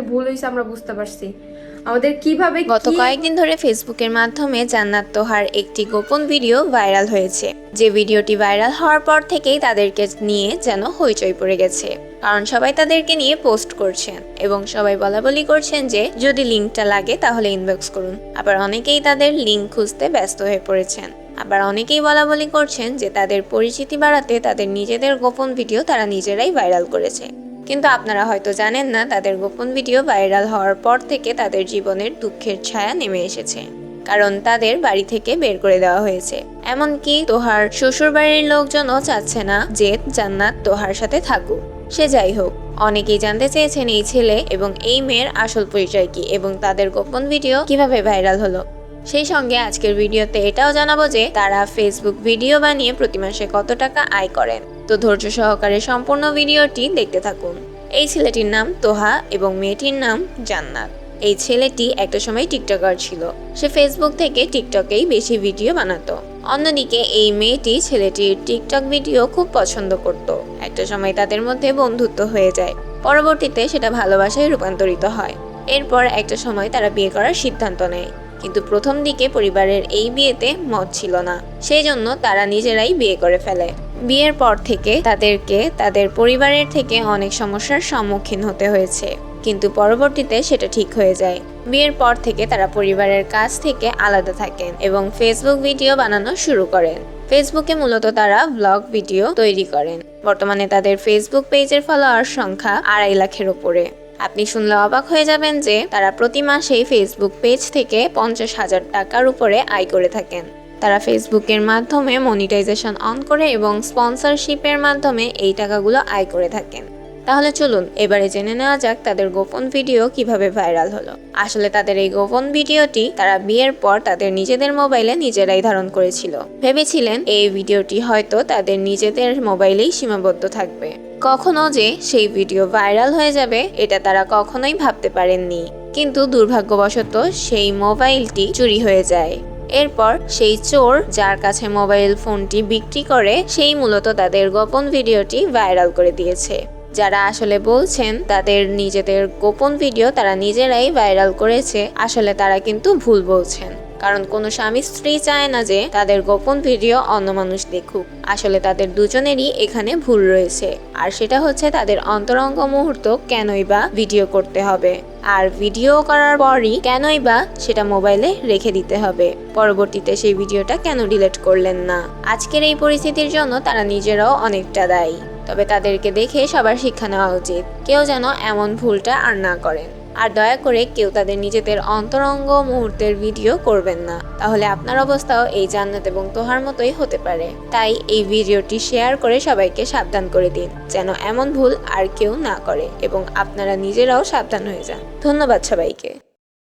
আমাদের ভুল হয়েছে, আমরা বুঝতে পারছি। আমাদের কীভাবে গত কয়েকদিন ধরে ফেসবুকের মাধ্যমে জান্নাত তোহার একটি গোপন ভিডিও ভাইরাল হয়েছে। যে ভিডিওটি ভাইরাল হওয়ার পর থেকেই তাদেরকে নিয়ে যেন হইচই পড়ে গেছে। কারণ সবাই তাদেরকে নিয়ে পোস্ট করছেন এবং সবাই বলা বলি করছেন যে, যদি লিঙ্কটা লাগে তাহলে ইনবক্স করুন। আবার অনেকেই তাদের লিঙ্ক খুঁজতে ব্যস্ত হয়ে পড়েছেন। আবার অনেকেই বলা বলি করছেন যে, তাদের পরিচিতি বাড়াতে তাদের নিজেদের গোপন ভিডিও তারা নিজেরাই ভাইরাল করেছে। কিন্তু আপনারা হয়তো জানেন না, তাদের গোপন ভিডিও ভাইরাল হওয়ার পর থেকে তাদের জীবনের দুঃখের ছায়া নেমে এসেছে। কারণ তাদের বাড়ি থেকে বের করে দেওয়া হয়েছে। এমনকি তোহার শ্বশুর বাড়ির লোকজনও চাচ্ছে না যে জান্নাত তোহার সাথে থাকুক। সে যাই হোক, অনেকেই জানতে চেয়েছেন এই ছেলে এবং এই মেয়ের আসল পরিচয় কি এবং তাদের গোপন ভিডিও কীভাবে ভাইরাল হলো। সেই সঙ্গে আজকের ভিডিওতে এটাও জানাব যে তারা ফেসবুক ভিডিও বানিয়ে প্রতি মাসে কত টাকা আয় করেন। তো ধৈর্য সহকারে সম্পূর্ণ ভিডিওটি দেখতে থাকুন। এই ছেলেটির নাম তোহা এবং মেয়েটির নাম জান্নাত। এই ছেলেটি একটা সময় টিকটকার ছিল। সে ফেসবুক থেকে টিকটকেই বেশি ভিডিও বানাতো। অন্যদিকে এই মেয়েটি ছেলেটির টিকটক ভিডিও খুব পছন্দ করত। একটা সময় তাদের মধ্যে বন্ধুত্ব হয়ে যায়। পরবর্তীতে সেটা ভালোবাসায় রূপান্তরিত হয়। এরপর একটা সময় তারা বিয়ে করার সিদ্ধান্ত নেয়। কিন্তু প্রথম দিকে পরিবারের এই বিয়েতে মত ছিল না। সেই জন্য তারা নিজেরাই বিয়ে করে ফেলে। বিয়ের পর থেকে তাদেরকে তাদের পরিবারের থেকে অনেক সমস্যার সম্মুখীন হতে হয়েছে। কিন্তু পরবর্তীতে সেটা ঠিক হয়ে যায়। বিয়ের পর থেকে তারা পরিবারের কাছ থেকে আলাদা থাকেন এবং ফেসবুক ভিডিও বানানো শুরু করেন। ফেসবুকে মূলত তারা ব্লগ ভিডিও তৈরি করেন। বর্তমানে তাদের ফেসবুক পেজের ফলোয়ার সংখ্যা আড়াই লাখের ওপরে আপনি শুনলে অবাক হয়ে যাবেন যে তারা প্রতি মাসেই ফেসবুক পেজ থেকে পঞ্চাশ হাজার টাকার উপরে আয় করে থাকেন। তারা ফেসবুকের মাধ্যমে মনিটাইজেশন অন করে এবং স্পন্সরশিপের মাধ্যমে এই টাকাগুলো আয় করে থাকেন। তাহলে চলুন, এবারে জেনে নেওয়া যাক তাদের গোপন ভিডিও কীভাবে ভাইরাল হলো। আসলে তাদের এই গোপন ভিডিওটি তারা বিয়ের পর তাদের নিজেদের মোবাইলে নিজেরাই ধারণ করেছিল। ভেবেছিলেন এই ভিডিওটি হয়তো তাদের নিজেদের মোবাইলেই সীমাবদ্ধ থাকবে। কখনো যে সেই ভিডিও ভাইরাল হয়ে যাবে, এটা তারা কখনোই ভাবতে পারেননি। কিন্তু দুর্ভাগ্যবশত সেই মোবাইলটি চুরি হয়ে যায়। এরপর সেই চোর যার কাছে মোবাইল ফোনটি বিক্রি করে, সেই মূলত তাদের গোপন ভিডিওটি ভাইরাল করে দিয়েছে। যারা আসলে বলছেন তাদের নিজেদের গোপন ভিডিও তারা নিজেরাই ভাইরাল করেছে, আসলে তারা কিন্তু ভুল বলছেন। কারণ কোনো স্বামী স্ত্রী চায় না যে তাদের গোপন ভিডিও অন্য মানুষ দেখুক। আসলে তাদের দুজনেরই এখানে ভুল রয়েছে। আর সেটা হচ্ছে তাদের অন্তরঙ্গ মুহূর্ত কেনই বা ভিডিও করতে হবে। আর ভিডিও করার পরই কেনই বা সেটা মোবাইলে রেখে দিতে হবে। পরবর্তীতে সেই ভিডিওটা কেন ডিলিট করলেন না? আজকের এই পরিস্থিতির জন্য তারা নিজেরাও অনেকটা দায়ী। তবে তাদেরকে দেখে সবার শিক্ষা নেওয়া উচিত। কেউ যেন এমন ভুলটা আর না করেন। আর দয়া করে কেউ তাদের নিজেদের অন্তরঙ্গ মুহূর্তের ভিডিও করবেন না। তাহলে আপনার অবস্থাও এই জান্নাত এবং তোহার মতোই হতে পারে। তাই এই ভিডিওটি শেয়ার করে সবাইকে সাবধান করে দিন, যেন এমন ভুল আর কেউ না করে এবং আপনারা নিজেরাও সাবধান হয়ে যান। ধন্যবাদ সবাইকে।